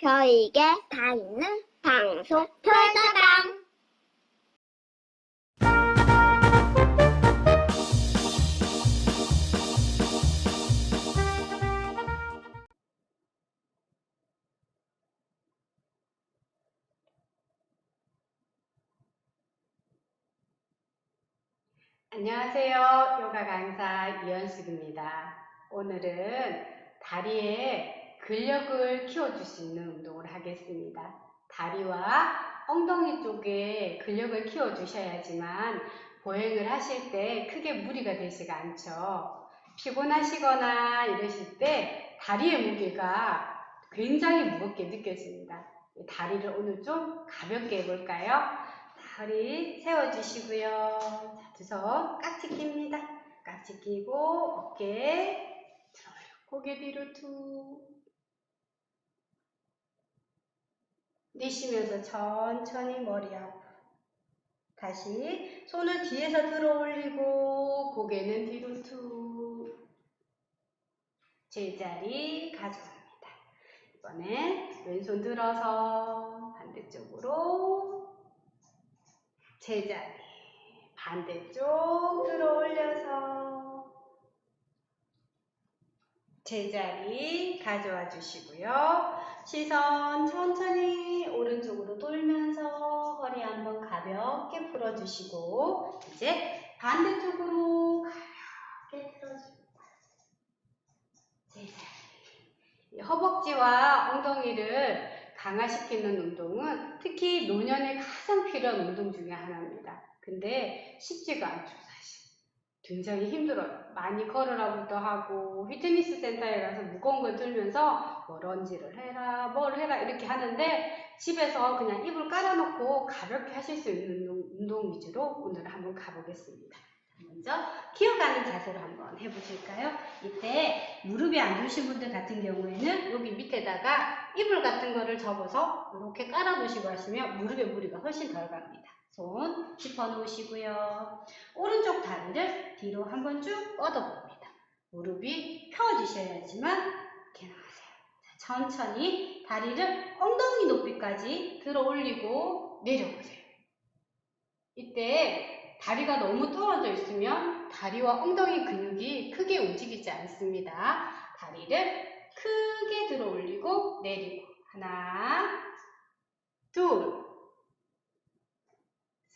별에게 다 있는 방송 별다방 안녕하세요. 요가 강사 이현숙입니다. 오늘은 다리에 근력을 키워줄 수 있는 운동을 하겠습니다. 다리와 엉덩이 쪽에 근력을 키워주셔야지만 보행을 하실 때 크게 무리가 되지가 않죠. 피곤하시거나 이러실 때 다리의 무게가 굉장히 무겁게 느껴집니다. 다리를 오늘 좀 가볍게 해볼까요? 다리 세워주시고요. 자, 두손 깍지 낍니다. 깍지 끼고 어깨 들어요. 고개 뒤로 툭 내쉬면서 천천히 머리 앞. 다시 손을 뒤에서 들어 올리고 고개는 뒤로 툭 제자리 가져갑니다. 이번엔 왼손 들어서 반대쪽으로. 제자리 반대쪽 들어 올려서 제자리 가져와 주시고요. 시선 천천히 오른쪽으로 돌면서 허리 한번 가볍게 풀어주시고 이제 반대쪽으로 가볍게 틀어줍니다. 제자리 이 허벅지와 엉덩이를 강화시키는 운동은 특히 노년에 가장 필요한 운동 중에 하나입니다. 근데 쉽지가 않죠. 굉장히 힘들어요. 많이 걸으라고도 하고, 피트니스 센터에 가서 무거운 걸 들면서 뭐 런지를 해라, 뭘 해라, 이렇게 하는데 집에서 그냥 이불 깔아놓고 가볍게 하실 수 있는 운동, 위주로 오늘 한번 가보겠습니다. 먼저 기어가는 자세로 한번 해보실까요? 이때 무릎이 안 좋으신 분들 같은 경우에는 여기 밑에다가 이불 같은 거를 접어서 이렇게 깔아놓으시고 하시면 무릎에 무리가 훨씬 덜 갑니다. 손 짚어놓으시고요. 오른쪽 다리를 뒤로 한번 쭉 뻗어봅니다. 무릎이 펴지셔야지만 이렇게 나가세요. 자, 천천히 다리를 엉덩이 높이까지 들어 올리고 내려보세요. 이때 다리가 너무 떨어져 있으면 다리와 엉덩이 근육이 크게 움직이지 않습니다. 다리를 크게 들어 올리고 내리고 하나, 둘,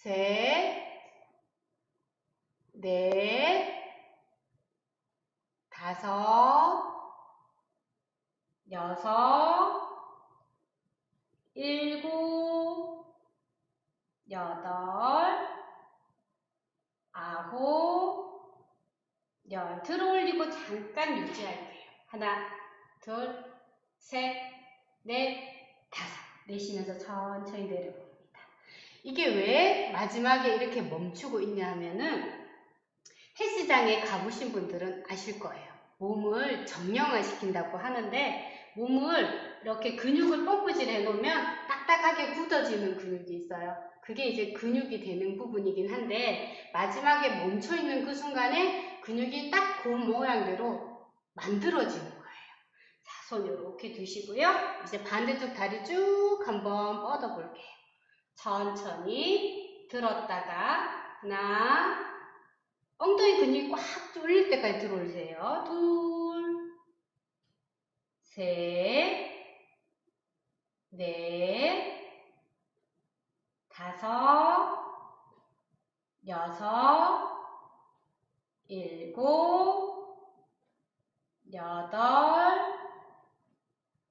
셋, 넷, 다섯, 여섯, 일곱, 여덟, 아홉, 열. 들어 올리고 잠깐 유지할게요. 하나, 둘, 셋, 넷, 다섯. 내쉬면서 천천히 내려봅니다. 이게 왜 마지막에 이렇게 멈추고 있냐 하면은 헬스장에 가보신 분들은 아실 거예요. 몸을 정형화시킨다고 하는데 몸을 이렇게 근육을 펌프질 해놓으면 딱딱하게 굳어지는 근육이 있어요. 그게 이제 근육이 되는 부분이긴 한데 마지막에 멈춰 있는 그 순간에 근육이 딱 그 모양대로 만들어지는 거예요. 자, 손 이렇게 두시고요. 이제 반대쪽 다리 쭉 한번 뻗어 볼게요. 천천히 들었다가 하나 엉덩이 근육이 꽉 뚫릴 때까지 들어올세요. 둘, 셋, 넷, 다섯, 여섯, 일곱, 여덟,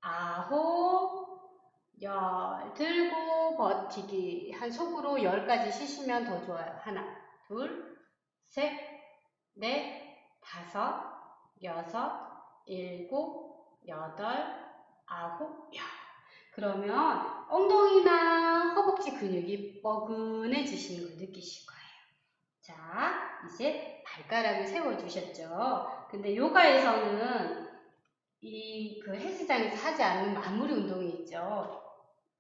아홉, 열. 들고 버티기. 한 속으로 열까지 쉬시면 더 좋아요. 하나, 둘, 셋, 넷, 다섯, 여섯, 일곱, 여덟, 아홉, 열. 그러면 엉덩이나 허벅지 근육이 뻐근해지시는 걸 느끼실 거예요. 자, 이제 발가락을 세워주셨죠. 근데 요가에서는 이 그 헬스장에서 하지 않는 마무리 운동이 있죠.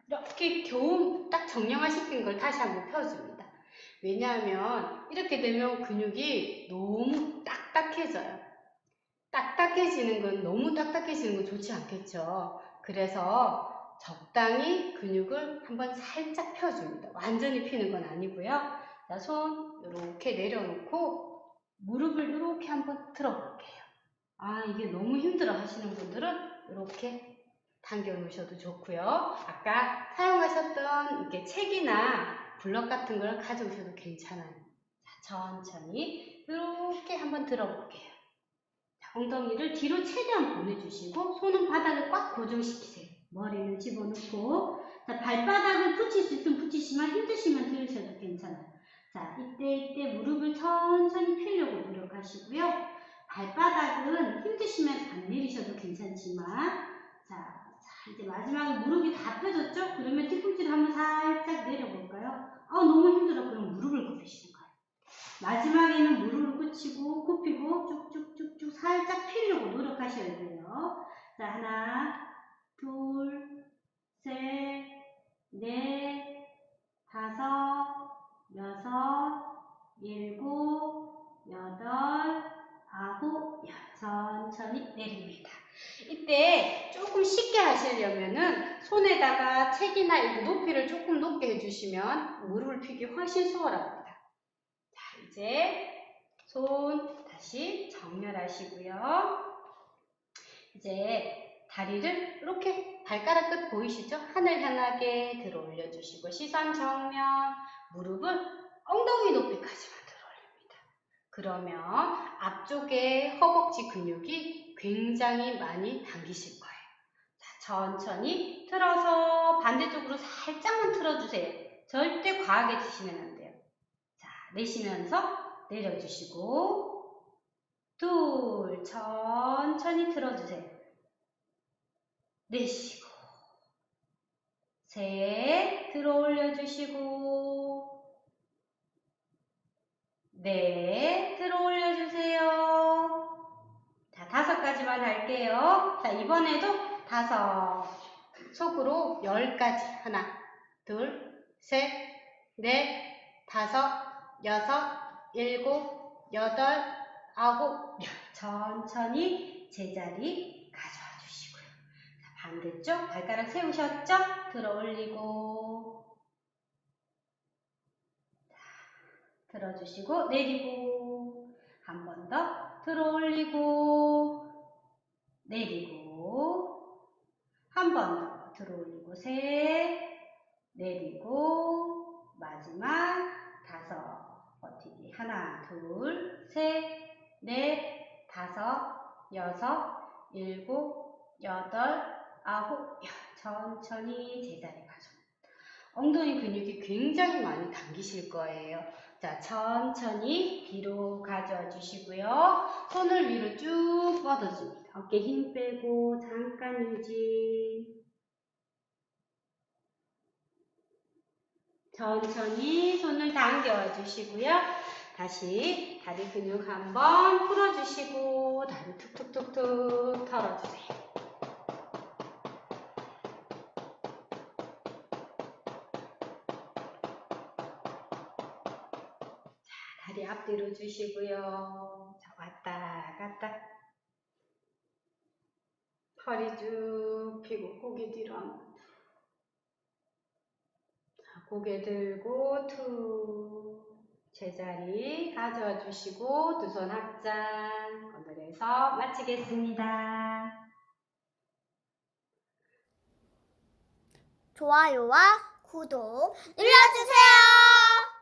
이렇게 겨우 딱 정형화시킨 걸 다시 한번 펴줍니다. 왜냐하면 이렇게 되면 근육이 너무 딱딱해져요. 딱딱해지는 건 너무 딱딱해지는 건 좋지 않겠죠. 그래서 적당히 근육을 한번 살짝 펴줍니다. 완전히 피는 건 아니고요. 자, 손 이렇게 내려놓고 무릎을 이렇게 한번 들어볼게요. 아, 이게 너무 힘들어 하시는 분들은 이렇게 당겨 놓으셔도 좋고요. 아까 사용하셨던 이렇게 책이나 블럭 같은 걸 가져오셔도 괜찮아요. 자, 천천히 이렇게 한번 들어볼게요. 자, 엉덩이를 뒤로 최대한 보내주시고 손은 바닥에 꽉 고정시키세요. 머리를 집어넣고 자, 발바닥을 붙일 수 있으면 붙이시면 힘드시면 들으셔도 괜찮아요. 자, 이때 이때 무릎을 천천히 펴려고 노력하시고요. 발바닥은 힘드시면 안 내리셔도 괜찮지만 자, 자 이제 마지막에 무릎이 다 펴졌죠? 그러면 뒤꿈치를 한번 살짝 내려볼까요? 아 너무 힘들어. 그럼 무릎을 굽히시는 거예요. 마지막에는 무릎을 굽히고 굽히고 쭉쭉쭉쭉 살짝 펴려고 노력하셔야 돼요. 자 하나, 둘, 셋, 넷, 다섯, 여섯, 일곱, 여덟, 아홉, 열. 천천히 내립니다. 이때 조금 쉽게 손에다가 책이나 이렇게 높이를 조금 높게 해주시면 무릎을 펴기 훨씬 수월합니다. 자, 이제 손 다시 정렬하시고요. 이제 다리를 이렇게 발가락 끝 보이시죠? 하늘 향하게 들어 올려주시고 시선 정면 무릎을 엉덩이 높이까지만 들어 올립니다. 그러면 앞쪽에 허벅지 근육이 굉장히 많이 당기실 거예요. 자, 천천히 틀어서 반대쪽으로 살짝만 틀어주세요. 절대 과하게 드시면 안 돼요. 자, 내쉬면서 내려주시고 둘, 천천히 틀어주세요. 내쉬고 셋, 들어 올려주시고 네, 들어 올려주세요. 자, 다섯 가지만 할게요. 자, 이번에도 다섯. 속으로 열 가지. 하나, 둘, 셋, 넷, 다섯, 여섯, 일곱, 여덟, 아홉, 열. 천천히 제자리 가져와 주시고요. 자, 반대쪽 발가락 세우셨죠? 들어 올리고. 들어주시고 내리고 한 번 더 들어 올리고 내리고 한번더 들어 올리고 셋 내리고 마지막 다섯 버티기 하나 둘 셋 넷 다섯 여섯 일곱 여덟 아홉 열 천천히 제자리 가죠. 엉덩이 근육이 굉장히 많이 당기실 거예요. 자, 천천히 뒤로 가져와 주시고요. 손을 위로 쭉 뻗어줍니다. 어깨 힘 빼고 잠깐 유지. 천천히 손을 당겨와 주시고요. 다시 다리 근육 한번 풀어주시고 다리 툭툭툭툭 털어주세요. 다리 앞뒤로 주시고요. 자, 왔다 갔다. 허리 쭉 펴고 고개 뒤로. 자, 고개 들고 툭. 제자리 가져와 주시고 두 손 합장. 오늘에서 마치겠습니다. 좋아요와 구독 눌러주세요.